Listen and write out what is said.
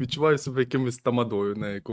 Відчуваю себе якимось тамадою на яку.